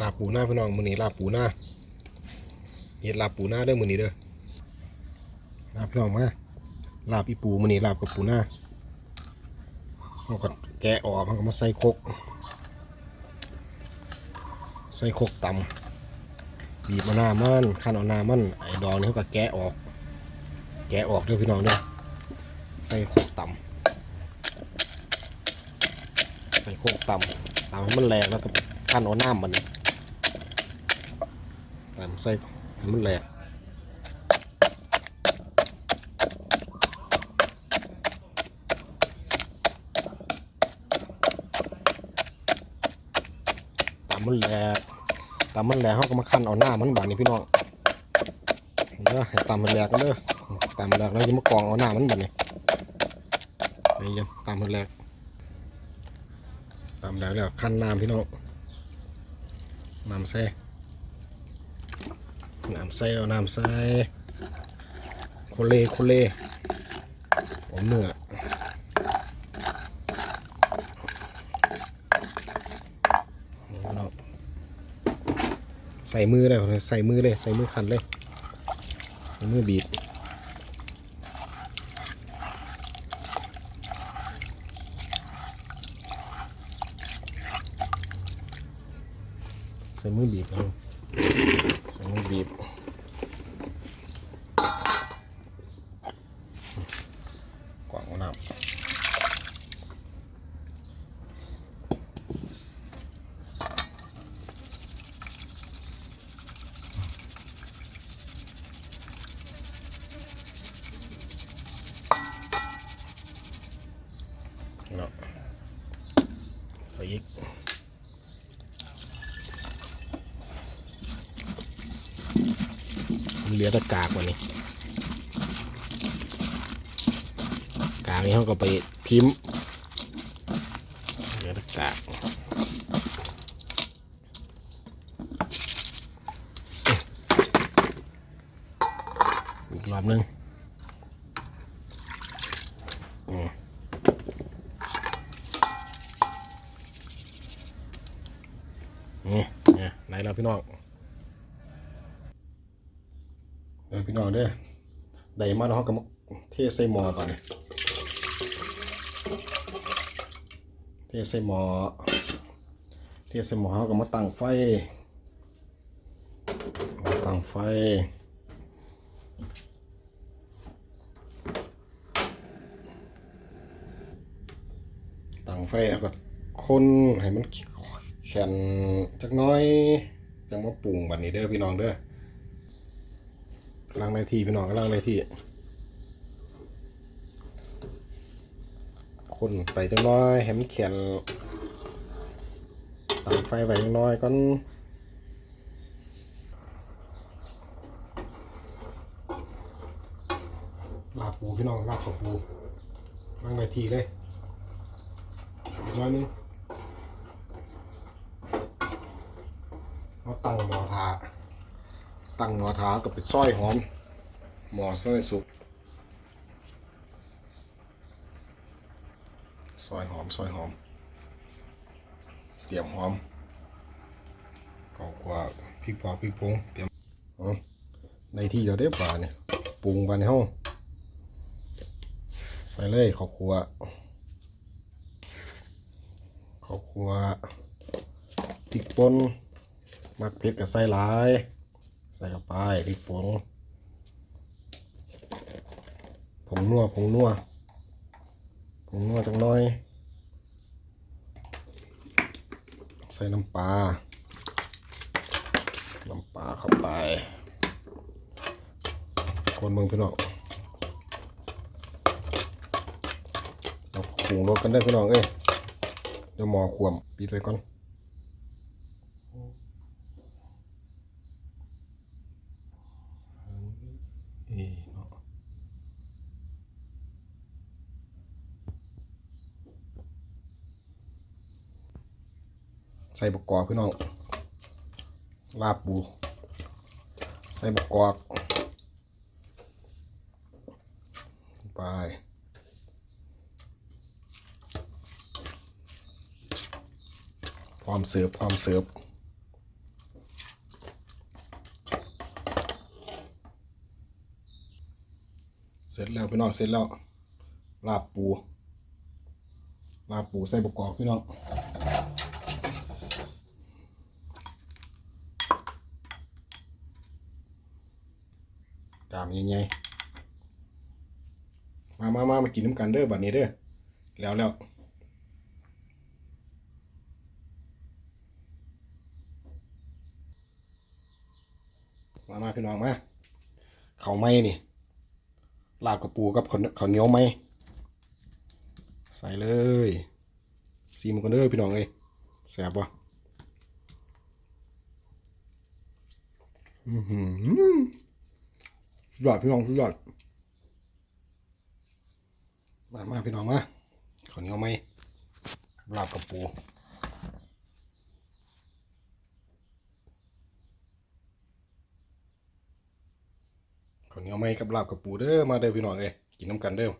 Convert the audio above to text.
ลาบปูหน้าพี่น้องมือนี้ลาบปูหน้าเฮ็ดลาบปูหน้าเด้อมือนี้เด้อลาบพี่น้องมาลาบอีปูมือนี้ลาบกับปูหน้าเฮาก็แกะออกมันก็มาใส่คกใส่คกตำบีบมะนาวมันคั่นเอาน้ามันไอ้ดอกนี่เฮาก็แกะออก แกะออกเด้อพี่น้องเด้อใส่คกตำใส่คกตำตำให้มันแรงแล้วก็คั่นเอาน้ำมัน ตามใส่ให้มันแหลกตามมันแหลกตามมันแหลกเขาก็มาขั้นเอาหน้ามันบาดนี่พี่น้องเด้อให้ตามมันแหลกกันเด้อตามมันแหลกแล้วจะมากรองเอาหน้ามันบาดนี่ไอ้ยังตามมันแหลกตามแหลกแล้วขั้นน้ำพี่น้องน้ำใส่ น้ำใส่เอาน้ำใส่โคเลโคเลผมเนื้อใส่มือเลยใส่มือเลย ใส่มือคันเลย ใส่มือบีบใส่มือบีบเอา ใส่มือบีบกว่างน้ำ เนาะใส่อีกเหลือแต่กากวันนี้ กากนี้เขาก็ไปพิมพ์เหลือแต่กากอีกรอบหนึงอืมนี่เนี่ไหนแล้วพี่น้อง เออ พี่น้องเด้อได้มาแล้วเขาก็มาเทใส่หม้อก่อนนี่เทใส่หม้อเทใส่หม้อเขาก็มาตั้งไฟตั้งไฟตั้งไฟแล้วก็คนให้มันแข็งจักน้อยจังมาปรุงบัดนี้เด้อพี่น้องเด้อ กำลังในที่พี่น้องกำลังในที่ คนไปจังน้อยให้มันเขียนตั้งไฟไปจังน้อยก่อนลาปูพี่น้องลาบกับปูกำลังในที่เลยอีกน้อยนึงเอาตั้งหมอทา ตั้งหมอทากับเป็นสร้อยหอม หมอสร้อยสุกซอยหอมซอยหอม เตรียมหอมกอกว่าพริกปอกพริกผงเตรียมในที่เราได้ปลาเนี่ยปรุงไปในห้องใส่เลยข้าวคั่วข้าวคั่วพริกป่นมักเผ็ดกับใส่หลาย ใส่เข้าไปพริกผงผงนัวผงนัวผงนัวจังน้อย ใส่น้ำปลาน้ำปลาเข้าไปคนเมืองพี่น้องเราปรุงรสกันได้พี่น้องเอ้ยเดี๋ยวหมอขวมปิดไว้ก่อน ใส่บกกอกพี่น้อง ลาบปู ใส่บกกอกไปพร้อมเสิร์ฟพร้อมเสิร์ฟเสร็จแล้วพี่น้องเสร็จแล้วลาบปูลาบปูใส่บกกอกพี่น้องามใหญ่ๆมามามามากินน้ำกันเด้อบัดนี้เด้อแล้วแล้วมามาพี่น้องมาเขาไม้นี่ลาบกับปูกับข้าวข้าเหนียวไหมใส่เลยซีมันกันเด้อพี่น้องเอ้ยแซ่บปะอือหือ สุดยอดพี่น้องสุดยอดมามาพี่น้องมาขอเหนียวไหมลาบกับปูข้าวเหนียวไหมกับลาบกับปูเด้อมาเด้อพี่น้องเอ้ยกินน้ำกันเด้อ